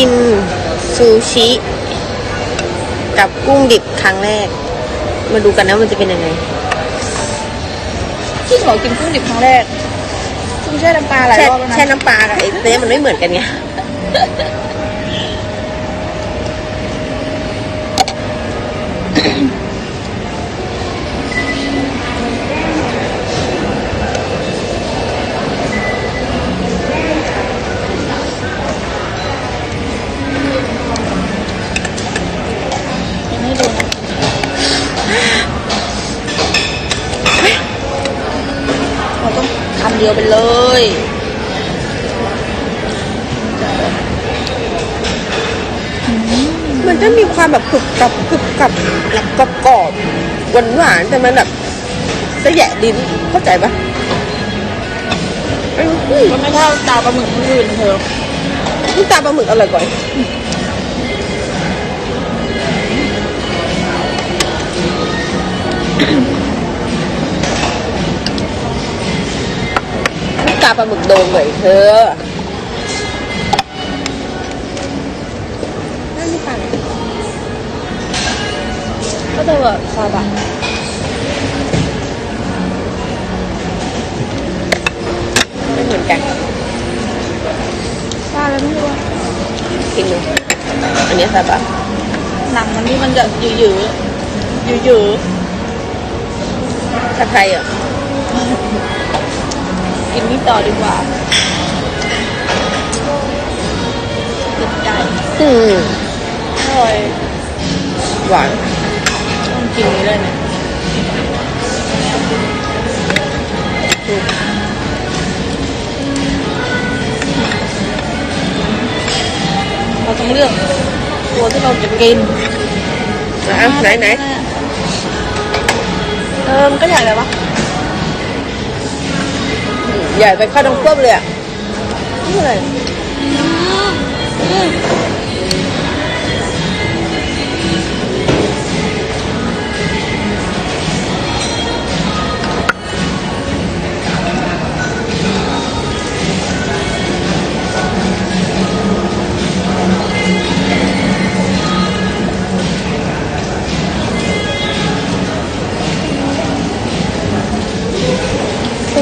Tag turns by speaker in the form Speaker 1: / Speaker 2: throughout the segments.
Speaker 1: กินซูชิ กับกุ้งดิบครั้งแรก มาดูกันนะมันจะเป็นยังไง
Speaker 2: ที่ขอกินกุ้งดิบครั้งแรกกุ้งแช่น้ำปลาหลาย
Speaker 1: แช่
Speaker 2: รอบแล้วนะ
Speaker 1: แช่น้ำปลากับไอ้เนี้ยมันไม่เหมือนกันไง
Speaker 2: ยัง เดียวไปเลย
Speaker 1: มันจะมีความแบบกรุบกรับกรุบกรับแล้วก็กรอบหวานหวานๆแต่มันแบบจะแยะลิ้นเข้าใจปะอืม
Speaker 2: มันไม่เท่าตาปลาหมึกคนอื่นเธอ
Speaker 1: นี่ตาปลาหมึกอร่อยกว่านี่ตาปลาหมึกโดงเลยเธอนั่นไม่ต่าง
Speaker 2: ก็จะแบบซาบะ
Speaker 1: ไม่เหมือนกัน
Speaker 2: ซาแล้วไม่รู้ว่า
Speaker 1: กินดูอันนี้ซาบะ
Speaker 2: หนังมันนี่มันจะหยืดหยืดหยืดหยืด
Speaker 1: ถ้าใครอะ
Speaker 2: กินนี่ต่อดีกว่าติดใจ
Speaker 1: อืม
Speaker 2: อร่อย
Speaker 1: หวาน
Speaker 2: ต้องกินนี้เลยเนี่ยเราต้องเลือกตัวที่เราจะกิน
Speaker 1: อะไหนไหน
Speaker 2: เออมันก็ใหญ่เลยวะ
Speaker 1: ใหญ่ไปเข้าต้องก้มเลยอะ
Speaker 2: นี่อะไร
Speaker 1: เป็น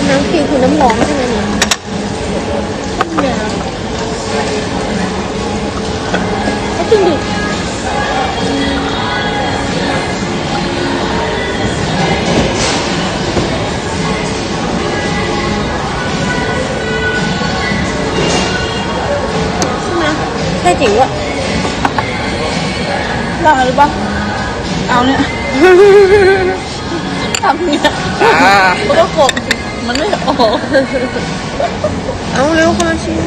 Speaker 1: น้ำกินคือน้ำร้อนใช่ไหมเนี่ย
Speaker 2: นี่ยก็จริงดิ
Speaker 1: ใช่ไหมใช่จริงวะ
Speaker 2: ลองอะไรรู้ปะเอาเนี่ย ทำเนี่ย
Speaker 1: อ่า
Speaker 2: มันก็กดมันไม่ออก
Speaker 1: เอาเร็วคนละชิ้น